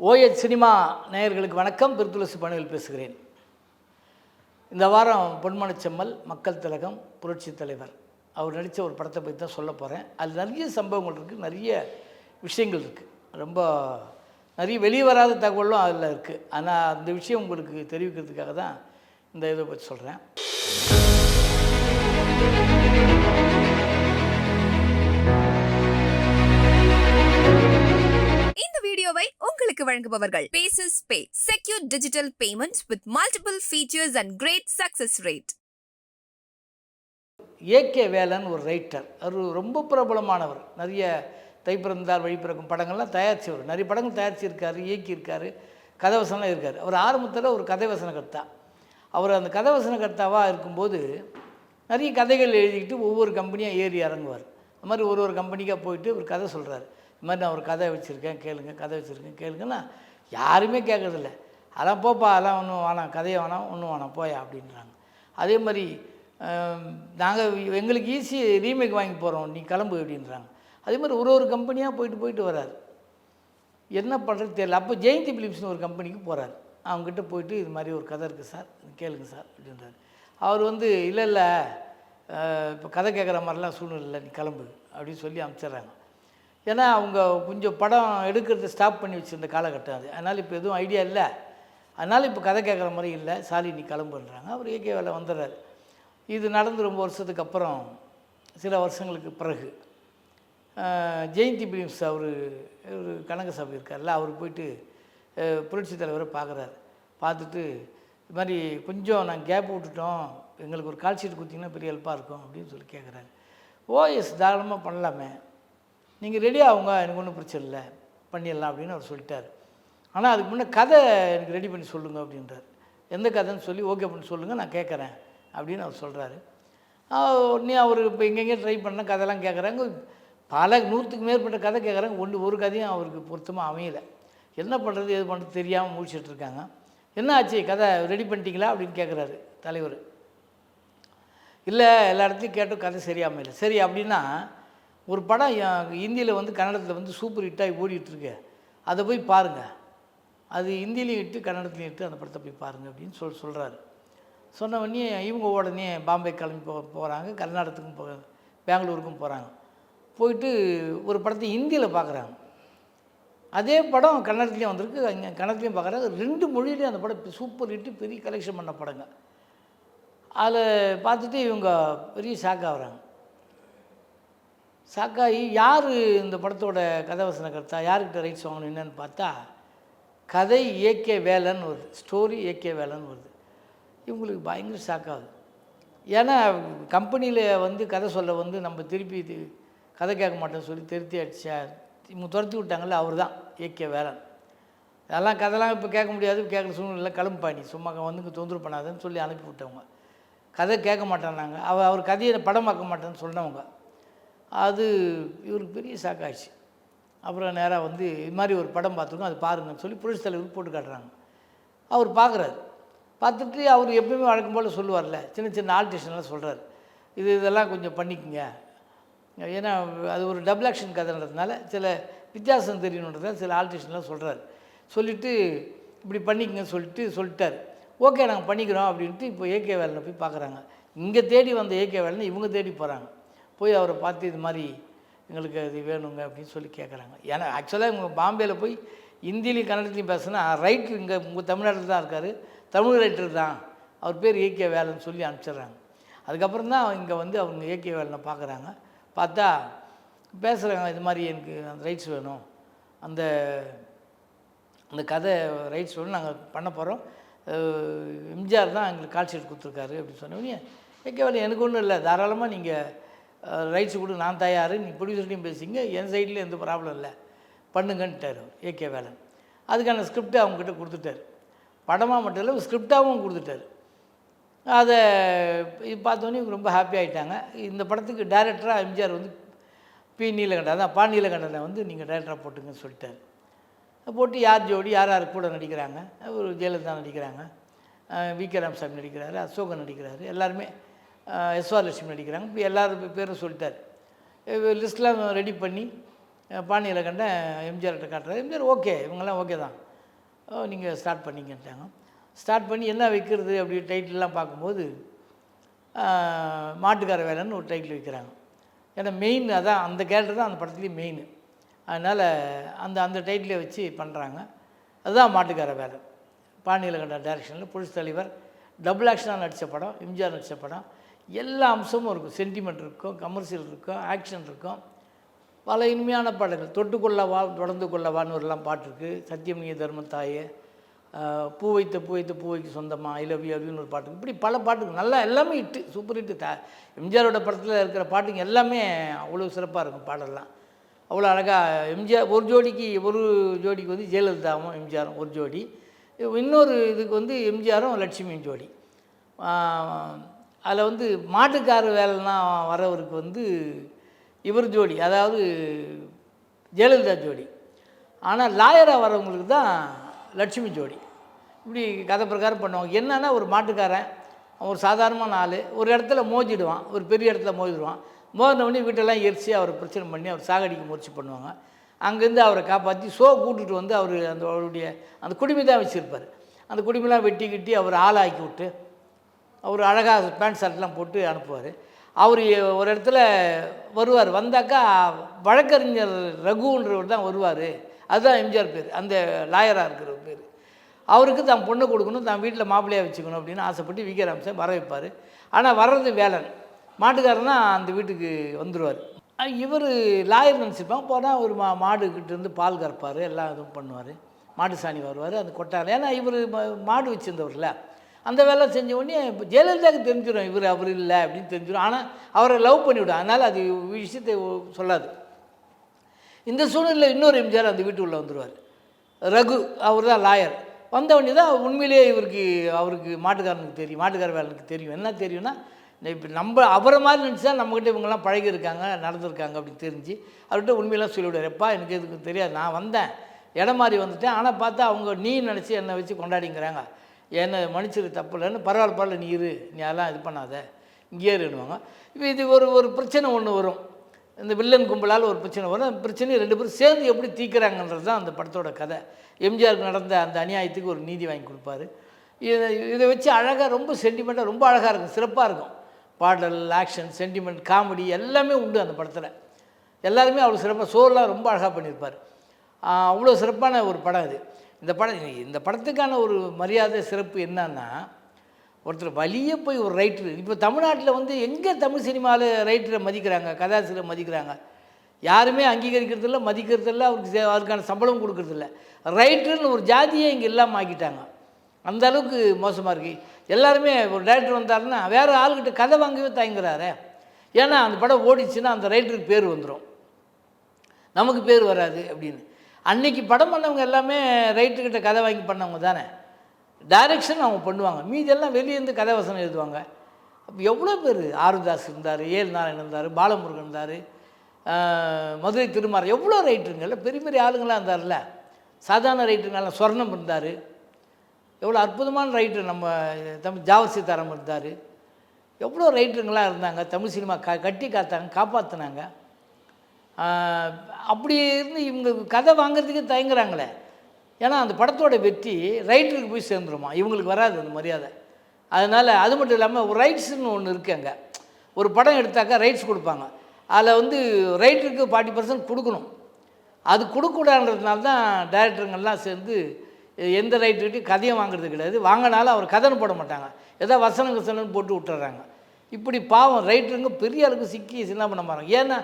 OH cinema நேயர்களுக்கு வணக்கம். திருத்துளசி பணியில் பேசுகிறேன். இந்த வாரம் பொன்மனச்செம்மல் மக்கள் திலகம் புரட்சி தலைவர். அவர் நடித்த ஒரு படத்தை பற்றி தான் சொல்ல போகிறேன் அதில் நிறைய சம்பவங்கள் இருக்குது நிறைய விஷயங்கள் இருக்குது ரொம்ப நிறைய வெளியே வராத தகவலும் அதில் இருக்குது ஆனால் அந்த விஷயம் உங்களுக்கு தெரிவிக்கிறதுக்காக தான் இந்த இதை பற்றி சொல்கிறேன் வழங்குபவர்கள். Bases pay secure digital payments with multiple features and great success rate AK Velan ஒரு ரைட்டர் அவர் ரொம்ப பிரபலமானவர். நிறைய தைப்பிறந்தார் வழிபிறக்கும் வழி பிறக்கும் படங்கள்லாம் தயாரிச்சவர். நிறைய படங்கள் தயாரிச்சிருக்காரு இயக்கியிருக்காரு கதவசனம் இருக்கார். அவர் ஆரம்பத்தில் ஒரு கதை கர்த்தா அவர் அந்த கதை வசனகர்த்தாவாக இருக்கும்போது நிறைய கதைகள் எழுதிக்கிட்டு ஒவ்வொரு கம்பெனியாக ஏறி இறங்குவார். அது மாதிரி ஒரு ஒரு கம்பெனிக்காக போயிட்டு ஒரு கதை சொல்கிறாரு இது மாதிரி நான் ஒரு கதை வச்சுருக்கேன் கேளுங்க கதை வச்சுருக்கேன் கேளுங்கன்னா யாருமே கேட்கறதில்ல. அதான் போப்பா அதெல்லாம் ஒன்றும் வேணாம் கதையை வேணாம் ஒன்றும் வேணாம் போயா அப்படின்றாங்க. அதே மாதிரி நாங்கள் எங்களுக்கு ஈஸி ரீமேக் வாங்கி போகிறோம் நீ கிளம்பு அப்படின்றாங்க. அதே மாதிரி ஒரு ஒரு கம்பெனியாக போயிட்டு போயிட்டு வராரு. என்ன பண்ணுறது தெரியல. அப்போ ஜெயந்தி பிலிப்ஸ்னு ஒரு கம்பெனிக்கு போகிறார் அவங்ககிட்ட போயிட்டு இது மாதிரி ஒரு கதை இருக்குது சார் இது கேளுங்க சார் அப்படின்றாரு. அவர் வந்து இல்லை இல்லை இப்போ கதை கேட்குற மாதிரிலாம் சூழ்நிலை இல்லை நீ கிளம்பு அப்படின்னு சொல்லி அனுப்பிச்சிட்றாங்க ஏன்னா அவங்க கொஞ்சம் படம் எடுக்கிறத ஸ்டாப் பண்ணி வச்சுருந்த காலகட்டம் அது. அதனால் இப்போ எதுவும் ஐடியா இல்லை. அதனால் இப்போ கதை கேட்குற மாதிரி இல்லை. சாலி நீ கிளம்புன்றாங்க. அவர் ஏகே வேலை வந்துடுறாரு. இது நடந்து ரொம்ப வருஷத்துக்கு அப்புறம் சில வருஷங்களுக்கு பிறகு ஜெயந்தி பிலிம்ஸ் அவர் ஒரு கனக சபை இருக்கார்ல அவர் போயிட்டு புரட்சி தலைவரை பார்க்குறாரு பார்த்துட்டு இது மாதிரி கொஞ்சம் நாங்கள் கேப் விட்டுட்டோம். எங்களுக்கு ஒரு கால் ஷீட் கொடுத்தீங்கன்னா பெரிய ஹெல்ப்பாக இருக்கும் அப்படின்னு சொல்லி கேட்குறாரு ஓஎஸ் தாராளமாக பண்ணலாமே. நீங்கள் ரெடி ஆகுங்க எனக்கு ஒன்றும் பிரச்சனை இல்லை. பண்ணிடலாம் அப்படின்னு அவர் சொல்லிட்டார். ஆனால் அதுக்கு முன்னே கதை எனக்கு ரெடி பண்ணி சொல்லுங்கள் அப்படின்றார். எந்த கதைன்னு சொல்லி ஓகே பண்ணி சொல்லுங்கள் நான் கேட்குறேன் அப்படின்னு அவர் சொல்கிறாரு உடனே அவர் இப்போ எங்கெங்கே ட்ரை பண்ண கதைலாம் கேட்குறாங்க பல நூற்றுக்கு மேற்பட்ட கதை கேட்குறாங்க ஒன்று ஒரு கதையும் அவருக்கு பொருத்தமாக அமையலை. என்ன பண்ணுறது எது பண்ணுறது தெரியாமல் முடிச்சுட்டு இருக்காங்க. என்ன ஆச்சு கதை ரெடி பண்ணிட்டீங்களா அப்படின்னு கேட்குறாரு தலைவர். இல்லை எல்லா இடத்துலையும் கேட்டோம் கதை சரியாமல் இல்லை சரி அப்படின்னா ஒரு படம் இந்தியில் வந்து கன்னடத்தில் வந்து சூப்பர் ஹிட்டாகி ஓடிட்டுருக்கு. அதை போய் பாருங்கள் அது ஹிந்திலையும் இட்டு கன்னடத்துலையும் இட்டு அந்த படத்தை போய் பாருங்கள் அப்படின்னு சொல் சொல்கிறாரு சொன்ன உடனே இவங்க உடனே பாம்பே கிளம்பி போ போகிறாங்க கர்நாடகத்துக்கும் போ பெங்களூருக்கும் போகிறாங்க போயிட்டு ஒரு படத்தை ஹிந்தியில் பார்க்குறாங்க அதே படம் கன்னடத்துலேயும் வந்திருக்கு. அங்கே கன்னடத்துலேயும் பார்க்குறாங்க ரெண்டு மொழியிலையும் அந்த படம் சூப்பர் ஹிட்டு பெரிய கலெக்ஷன் பண்ண படங்க. அதில் பார்த்துட்டு இவங்க பெரிய ஷாக் ஆகுறாங்க. ஷாக்காகி யார் இந்த படத்தோட கதைவசன கர்த்தா? யார்கிட்ட ரைட்ஸ் வாங்கணும் என்னன்னு பார்த்தா கதை ஏகே வேலன் வருது ஸ்டோரி ஏகே வேலன் வருது. இவங்களுக்கு பயங்கர ஷாக்காகுது ஏன்னா கம்பெனியில் வந்து கதை சொல்ல வந்து நம்ம திருப்பி இது கதை கேட்க மாட்டோம்னு சொல்லி திருத்தி அடிச்சா இவங்க துரத்தி விட்டாங்கல்ல அவர் தான் ஏகே வேலன். அதெல்லாம் கதைலாம் இப்போ கேட்க முடியாது கேட்குற சூழ்நிலை கிளம்புப்பாணி சும்மா வந்து இங்கே தொந்தரவு பண்ணாதுன்னு சொல்லி அனுப்பி விட்டவங்க கதை கேட்க மாட்டேன்னாங்க. அவ அவர் கதையை படமாக்க மாட்டேன்னு சொன்னவங்க. அது இவருக்கு பெரிய சாக்காச்சு அப்புறம் நேராக வந்து இது மாதிரி ஒரு படம் பார்த்துருக்கோம் அது பாருங்கன்னு சொல்லி புரட்சி தலைவருக்கு போட்டு காட்டுறாங்க. அவர் பார்க்குறாரு. பார்த்துட்டு அவர் எப்பயுமே வழக்கம் போல் சொல்லுவார்ல சின்ன சின்ன ஆல்ட்ரேஷன்லாம் சொல்கிறார் இது இதெல்லாம் கொஞ்சம் பண்ணிக்கோங்க. ஏன்னா அது ஒரு டபுள் ஆக்ஷன் கதைன்றதுனால சில வித்தியாசம் தெரியணுன்றதால சில ஆல்ட்ரேஷன்லாம் சொல்கிறார் சொல்லிவிட்டு இப்படி பண்ணிக்கங்க சொல்லிட்டு சொல்லிட்டார். ஓகே நாங்கள் பண்ணிக்கிறோம் அப்படின்ட்டு இப்போ ஏகே வேலனை போய் பார்க்குறாங்க. இங்கே தேடி வந்த ஏகே வேலனை இவங்க தேடி போகிறாங்க போய் அவரை பார்த்து இது மாதிரி எங்களுக்கு அது வேணுங்க அப்படின்னு சொல்லி கேட்குறாங்க ஏன்னா ஆக்சுவலாக இவங்க பாம்பேயில் போய் ஹிந்திலையும் கன்னடத்துலையும் பேசுனா ரைட்டர் இங்கே உங்கள் தமிழ்நாட்டில் தான் இருக்கார். தமிழ் ரைட்டர் தான். அவர் பேர் ஏகே வேலன்னு சொல்லி அனுப்பிச்சிடுறாங்க. அதுக்கப்புறம் தான் இங்கே வந்து அவங்க ஏகே வேலனை பார்க்குறாங்க பார்த்தா பேசுகிறாங்க இது மாதிரி எனக்கு அந்த ரைட்ஸ் வேணும். அந்த அந்த கதை ரைட்ஸ் வேணும் நாங்கள் பண்ண போகிறோம் எம்ஜிஆர் தான் எங்களுக்கு கால் ஷீட் கொடுத்துருக்காரு அப்படின்னு சொன்னோடனே ஏகே வேலை எனக்கு ஒன்றும் இல்லை. தாராளமாக நீங்கள் ரைட்ஸ் கொடு நான் தயார் நீ ப்ரொடியூசர்டையும் பேசிங்க என் சைடில் எந்த ப்ராப்ளம் இல்லை. பண்ணுங்கன்ட்டார் ஏகே வேலன். அதுக்கான ஸ்கிரிப்டை அவங்ககிட்ட கொடுத்துட்டார். படமாக மட்டும் இல்லை ஸ்கிரிப்டாகவும் கொடுத்துட்டார். அதை இது பார்த்தோன்னே இவங்க ரொம்ப ஹாப்பி ஆகிட்டாங்க இந்த படத்துக்கு டைரக்டராக எம்ஜிஆர் வந்து பி நீலகண்டன் தான் பா நீலகண்டனை வந்து நீங்கள் டைரக்டராக போட்டுங்கன்னு சொல்லிட்டார். போட்டு யார் ஜோடி யார் யார் கூட நடிக்கிறாங்க? ஒரு ஜெயலலிதா நடிக்கிறாங்க. வி கே ராமசாமி நடிக்கிறாரு அசோகன் நடிக்கிறாரு. எல்லாருமே எஸ்ஆர் லட்சுமி நடிக்கிறாங்க. இப்போ எல்லாரும் பேரும் சொல்லிட்டார். லிஸ்ட்லாம் ரெடி பண்ணி பாண்டியில் கண்ட எம்ஜிஆர்கிட்ட காட்டுறாரு. எம்ஜிஆர் ஓகே இவங்கெல்லாம் ஓகே தான். நீங்கள் ஸ்டார்ட் பண்ணிங்கன்ட்டாங்க. ஸ்டார்ட் பண்ணி என்ன வைக்கிறது அப்படி டைட்டிலெலாம் பார்க்கும்போது மாட்டுக்கார வேலைன்னு ஒரு டைட்டில் வைக்கிறாங்க. ஏன்னா மெயின் அதான் அந்த கேரக்டர் தான் அந்த படத்துலேயும் மெயின் அதனால் அந்த அந்த டைட்டிலை வச்சு பண்ணுறாங்க அதுதான் மாட்டுக்கார வேலை. பாண்டியலகண்ட டைரக்ஷனில் புலிஸ் தலைவர் டபுள் ஆக்ஷனாக நடித்த படம் எம்ஜிஆர் நடித்த படம். எல்லா அம்சமும் இருக்கும். சென்டிமெண்ட் இருக்கும் கமர்ஷியல் இருக்கும் ஆக்ஷன் இருக்கும். பல இனிமையான பாடல்கள். தொட்டுக்கொள்ளவா தொடர்ந்து கொள்ளவான்னு ஒருலாம் பாட்டு இருக்குது சத்தியம் நீ தர்மம் தாயே பூ வைத்த பூ வைத்த பூ வைக்க சொந்தமாக ஐ லவ் யூ அப்படின்னு ஒரு பாட்டு இப்படி பல பாட்டுங்க நல்லா எல்லாமே ஹிட்டு சூப்பர் ஹிட்டு த எம்ஜிஆரோட படத்தில் இருக்கிற பாட்டுங்க எல்லாமே அவ்வளோ சிறப்பாக இருக்கும் பாடலாம் அவ்வளோ அழகாக எம்ஜிஆர் ஒரு ஜோடிக்கு ஒரு ஜோடிக்கு வந்து ஜெயலலிதாவும் எம்ஜிஆரும் ஒரு ஜோடி. இன்னொரு இதுக்கு வந்து எம்ஜிஆரும் லட்சுமியும் ஜோடி. அதில் வந்து மாட்டுக்கார வேலைலாம் வரவருக்கு வந்து இவர் ஜோடி அதாவது ஜெயலலிதா ஜோடி. ஆனால் லாயராக வரவங்களுக்கு தான் லட்சுமி ஜோடி. இப்படி கதை பிரகாரம் பண்ணுவாங்க. என்னன்னா ஒரு மாட்டுக்காரன் ஒரு சாதாரணமான ஆள். ஒரு இடத்துல மோதிடுவான் ஒரு பெரிய இடத்துல மோதிடுவான். மோதினவொடனே வீட்டெல்லாம் எரிச்சு அவர் பிரச்சனை பண்ணி அவர் சாகடிக்க முயற்சி பண்ணுவாங்க. அங்கேருந்து அவரை காப்பாற்றி சோ கூட்டுட்டு வந்து அவர் அந்த அவருடைய அந்த குடுமி தான் வச்சுருப்பார். அந்த குடுமைலாம் வெட்டி கிட்டி அவர் ஆளாக்கி விட்டு அவர் அழகாக பேண்ட் ஷர்ட்லாம் போட்டு அனுப்புவார். அவர் ஒரு இடத்துல வருவார். வந்தாக்கா வழக்கறிஞர் ரகுன்றவர் தான் வருவார். அதுதான் எம்ஜிஆர் பேர். அந்த லாயராக இருக்கிற பேர். அவருக்கு தான் பொண்ணு கொடுக்கணும் தான் வீட்டில் மாப்பிள்ளையாக வச்சுக்கணும் அப்படின்னு ஆசைப்பட்டு விகே ராமசாமி வர வைப்பார். ஆனால் வர்றது வேலன். மாட்டுக்காரனா அந்த வீட்டுக்கு வந்துடுவார் இவர் லாயர் நினச்சிருப்பான் போனால் ஒரு மா மாடுக்கிட்டேருந்து பால் கறப்பார். எல்லாம் இதுவும் பண்ணுவார். மாட்டு சாணி வருவார். அந்த கொட்டார் ஏன்னா இவர் மாடு வச்சுருந்தவர்ல. அந்த வேலை செஞ்ச உடனே இப்போ ஜெயலலிதாவுக்கு தெரிஞ்சிடும் இவர் அவர் இல்லை அப்படின்னு தெரிஞ்சிடும் ஆனால் அவரை லவ் பண்ணிவிடும் அதனால் அது விஷயத்தை சொல்லாது. இந்த சூழ்நிலையில் இன்னொரு எம்ஜிஆர் அந்த வீட்டுக்குள்ளே வந்துடுவார் ரகு அவர் தான் லாயர் வந்தவொடனே தான் உண்மையிலேயே இவருக்கு அவருக்கு மாட்டுக்காரனுக்கு தெரியும் மாட்டுக்கார வேலனுக்கு தெரியும். என்ன தெரியும்னா இப்போ நம்ம அவரை மாதிரி நினச்சா நம்மக்கிட்ட இவங்கெல்லாம் பழகியிருக்காங்க நடந்திருக்காங்க அப்படின்னு தெரிஞ்சு அவர்கிட்ட உண்மையெல்லாம் சொல்லிவிடுவார். எப்பா எனக்கு எதுக்கு தெரியாது. நான் வந்தேன். இடம் மாதிரி வந்துட்டேன். ஆனால் பார்த்தா அவங்க நீ நினச்சி என்னை வச்சு கொண்டாடிங்கிறாங்க. என்னை மன்னிச்சிரு தப்பு இல்லைன்னு பரவாயில்ல பரவாயில்ல நீ இரு நீ அதெல்லாம் இது பண்ணாத. இங்கேயே இருன்னுவாங்க. இப்போ இது ஒரு ஒரு பிரச்சனை ஒன்று வரும். இந்த வில்லன் கும்பலால் ஒரு பிரச்சனை வரும். அந்த பிரச்சனையை ரெண்டு பேரும் சேர்ந்து எப்படி தீக்கிறாங்கன்றது தான் அந்த படத்தோட கதை. எம்ஜிஆருக்கு நடந்த அந்த அநியாயத்துக்கு ஒரு நீதி வாங்கி கொடுப்பாரு. இதை இதை வச்சு அழகாக ரொம்ப சென்டிமெண்ட்டாக ரொம்ப அழகாக இருக்கும் சிறப்பாக இருக்கும். பாடல் ஆக்ஷன் சென்டிமெண்ட் காமெடி எல்லாமே உண்டு அந்த படத்தில். எல்லாருமே அவ்வளோ சிறப்பாக சோர்லாம் ரொம்ப அழகாக பண்ணியிருப்பார். அவ்வளோ சிறப்பான ஒரு படம் இது. இந்த படம் இந்த படத்துக்கான ஒரு மரியாதை சிறப்பு என்னன்னா ஒருத்தர் வழியே போய் ஒரு ரைட்டர் இப்போ தமிழ்நாட்டில் வந்து எங்கே தமிழ் சினிமாவில் ரைட்டரை மதிக்கிறாங்க கதாசிரியரை மதிக்கிறாங்க? யாருமே அங்கீகரிக்கிறதில்ல மதிக்கிறதில்ல அவருக்கு சே- அவருக்கான சம்பளம் கொடுக்கறதில்ல ரைட்டர்னு ஒரு ஜாதியே இங்கே இல்லாமல் ஆக்கிட்டாங்க. அந்த அளவுக்கு மோசமாக இருக்கு. எல்லாருமே ஒரு டைரக்டர் வந்தாருன்னா வேறு ஆளுக்கிட்ட கதை வாங்கவே தயங்குறாரே. ஏன்னா அந்த படம் ஓடிச்சுன்னா அந்த ரைட்டருக்கு பேர் வந்துடும் நமக்கு பேர் வராது அப்படின்னு. அன்னைக்கு படம் பண்ணவங்க எல்லாமே ரைட்டுக்கிட்ட கதை வாங்கி பண்ணவங்க தானே? டைரக்ஷன் அவங்க பண்ணுவாங்க. மீதியெல்லாம் வெளியேருந்து கதை வசனம் எழுதுவாங்க. அப்போ எவ்வளோ பேர்? ஆருதாஸ் இருந்தார் ஏழு நாராயணன் இருந்தார் பாலமுருகன் இருந்தார் மதுரை திருமார் எவ்வளோ ரைட்டருங்கள்ல பெரிய பெரிய ஆளுங்களாக இருந்தார்ல சாதாரண ரைட்டருங்கெல்லாம் சொர்ணம் இருந்தார். எவ்வளோ அற்புதமான ரைட்டர் நம்ம தமிழ் ஜாவர் சீதாராம் இருந்தார். எவ்வளோ ரைட்டருங்களாக இருந்தாங்க? தமிழ் சினிமா க கட்டி காத்தாங்க காப்பாற்றினாங்க அப்படி இருந்து இவங்க கதை வாங்குறதுக்கே தயங்குறாங்களே. ஏன்னா அந்த படத்தோட வெற்றி ரைட்டருக்கு போய் சேர்ந்துருமா? இவங்களுக்கு வராது அந்த மரியாதை. அதனால் அது மட்டும் இல்லாமல் ஒரு ரைட்ஸ்னு ஒன்று இருக்குது அங்கே. ஒரு படம் எடுத்தாக்கா ரைட்ஸ் கொடுப்பாங்க. அதில் வந்து ரைட்டருக்கு ஃபார்ட்டி பர்சன்ட் கொடுக்கணும். அது கொடுக்கூடாதுன்றதுனால தான் டைரக்டருங்கெல்லாம் சேர்ந்து எந்த ரைட்டுக்கிட்டையும் கதையும் வாங்குறது கிடையாது. வாங்கினாலும் அவர் கதைன்னு போட மாட்டாங்க. ஏதோ வசனம் வசனம் போட்டு விட்டுறாங்க. இப்படி பாவம் ரைட்டருங்க பெரிய அளவுக்கு சிக்கி சின்ன பண்ண மாறாங்க ஏன்னா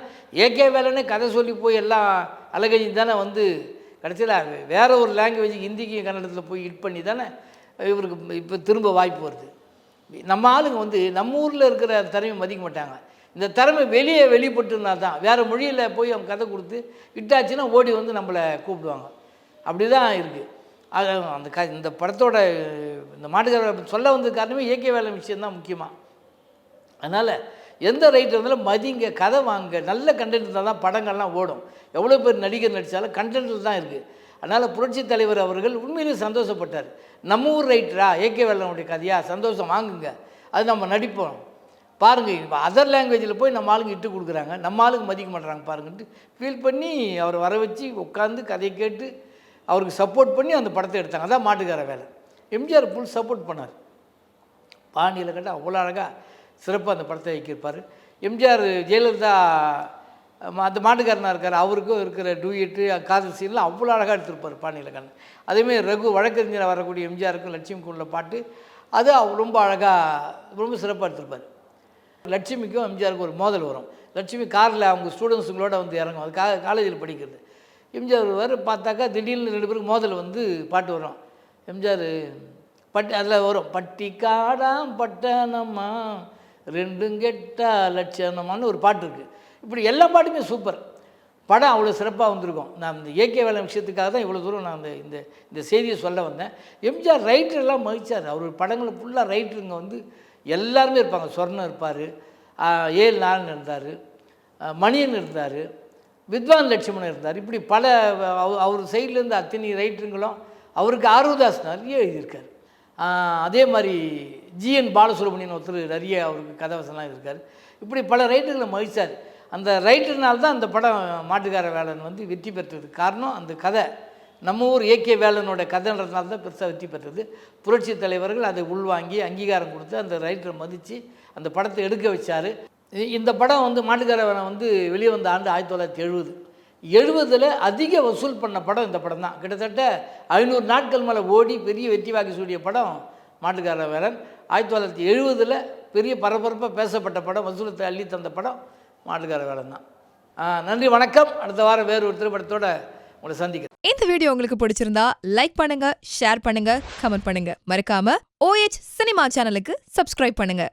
ஏகே வேலைன்னு கதை சொல்லி போய் எல்லாம் அழகஞ்சி தானே வந்து கடைசியில் வேற ஒரு லாங்குவேஜ் ஹிந்திக்கு கன்னடத்தில் போய் ஹிட் பண்ணி தானே இவருக்கு இப்போ திரும்ப வாய்ப்பு வருது. நம்ம ஆளுங்க வந்து நம்ம ஊரில் இருக்கிற திறமை மதிக்க மாட்டாங்க. இந்த திறமை வெளியே வெளிப்பட்டுனா தான் வேறு மொழியில் போய் அவங்க கதை கொடுத்து விட்டாச்சுன்னா ஓடி வந்து நம்மளை கூப்பிடுவாங்க. அப்படி தான் இருக்குது அது அந்த க இந்த படத்தோட இந்த மாட்டுக்கார சொல்ல வந்த காரணமே இயற்கை வேலை விஷயம்தான் முக்கியமாக அதனால் எந்த ரைட்டர் இருந்தாலும் மதிங்க கதை வாங்க. நல்ல கண்டென்ட் இருந்தால் தான் படங்கள்லாம் ஓடும். எவ்வளோ பேர் நடிகர் நடித்தாலும் கண்டென்ட்டில் தான் இருக்குது அதனால் புரட்சித் தலைவர் அவர்கள் உண்மையிலேயே சந்தோஷப்பட்டார். நம்ம ஊர் ரைட்டரா ஏகே வேலனுடைய கதையா? சந்தோஷம் வாங்குங்க. அது நம்ம நடிப்போம். பாருங்கள் இப்போ அதர் லாங்குவேஜில் போய் நம்ம ஆளுங்க இட்டு கொடுக்குறாங்க. நம்ம ஆளுங்க மதிக்க மாட்றாங்க பாருங்கன்ட்டு ஃபீல் பண்ணி அவர் வர வச்சு உட்காந்து கதையை கேட்டு அவருக்கு சப்போர்ட் பண்ணி அந்த படத்தை எடுத்தாங்க. அதான் மாட்டுக்கார வேலை. எம்ஜிஆர் ஃபுல் சப்போர்ட் பண்ணார். பாண்டியில் கேட்டால் அவ்வளோ அழகாக சிறப்பாக அந்த படத்தை இயக்கியிருப்பார். எம்ஜிஆர் ஜெயலலிதா அந்த மாட்டுக்காரனாக இருக்கார். அவருக்கும் இருக்கிற டூயிட்டு காதல் சீன்லாம் அவ்வளோ அழகாக எடுத்திருப்பார் பாண்டியில் கண்ணன் அதேமாதிரி ரகு வழக்கறிஞராக வரக்கூடிய எம்ஜிஆருக்கும் லட்சுமிக்கும் உள்ள பாட்டு அது ரொம்ப அழகாக ரொம்ப சிறப்பாக எடுத்திருப்பார். லட்சுமிக்கும் எம்ஜிஆருக்கும் ஒரு மோதல் வரும். லட்சுமி காரில் அவங்க ஸ்டூடெண்ட்ஸுங்களோட வந்து இறங்கும். அது கா காலேஜில் படிக்கிறது. எம்ஜிஆர் வர பார்த்தாக்கா திடீர்னு ரெண்டு பேருக்கு மோதல் வந்து பாட்டு வரும். எம்ஜிஆர் பட்டி அதில் வரும். பட்டி காடாம் பட்டணம்மா ரெண்டும் கெட்டா லட்சணமான்னு ஒரு பாட்டு இருக்குது இப்படி எல்லா பாட்டுமே சூப்பர். படம் அவ்வளோ சிறப்பாக வந்திருக்கும். நான் இந்த இயக்கிய வேலை விஷயத்துக்காக தான் இவ்வளோ தூரம் நான் இந்த இந்த இந்த செய்தியை சொல்ல வந்தேன். எம்ஜிஆர் ரைட்டரெல்லாம் மகிழ்ச்சார் அவர் படங்களை ஃபுல்லாக ரைட்டருங்க வந்து எல்லாருமே இருப்பாங்க. சொர்ணம் இருப்பார். ஏல் நாராயணன் இருந்தார். மணியன் இருந்தார். வித்வான் லட்சுமணன் இருந்தார். இப்படி பல அவ- அவர் சைட்லேருந்து அத்தனை ரைட்டருங்களும் அவருக்கு ஆர்வதாஸ் நிறைய எழுதியிருக்கார். அதே மாதிரி ஜிஎன் பாலசுப்ரமணியன் ஒருத்தர் நிறைய அவருக்கு கதவசனம் இருக்கார் இப்படி பல ரைட்டர்களை மகிழ்ச்சார். அந்த ரைட்டர்னால் தான் அந்த படம் மாட்டுக்கார வேலன் வந்து வெற்றி பெற்றது காரணம் அந்த கதை. நம்ம ஊர் ஏகே வேலனோட கதைன்றதுனால தான் பெருசாக வெற்றி பெற்றது. புரட்சி தலைவர்கள் அதை உள்வாங்கி அங்கீகாரம் கொடுத்து அந்த ரைட்டரை மதித்து அந்த படத்தை எடுக்க வச்சார். இந்த படம் வந்து மாட்டுக்கார வேலன் வந்து வெளியே வந்த ஆண்டு ஆயிரத்தி தொள்ளாயிரத்தி எழுபது. எழுபதில் அதிக வசூல் பண்ண படம் இந்த படம் தான் கிட்டத்தட்ட ஐநூறு நாட்கள் மேலே ஓடி பெரிய வெற்றி வாக்கி சூடிய படம் மாட்டுக்கார வேலன். ஆயிரத்தி தொள்ளாயிரத்தி எழுபதில் பெரிய பரபரப்பாக பேசப்பட்ட படம் வசூலத்தை அள்ளி தந்த படம் மாட்டுக்கார வேலன் தான் நன்றி வணக்கம். அடுத்த வாரம் வேறு ஒரு திரைப்படத்தோட உங்களை சந்திக்கிறேன். இந்த வீடியோ உங்களுக்கு பிடிச்சிருந்தா லைக் பண்ணுங்க ஷேர் பண்ணுங்க கமெண்ட் பண்ணுங்க. மறக்காம ஓஎச் சினிமா சேனலுக்கு சப்ஸ்கிரைப் பண்ணுங்க.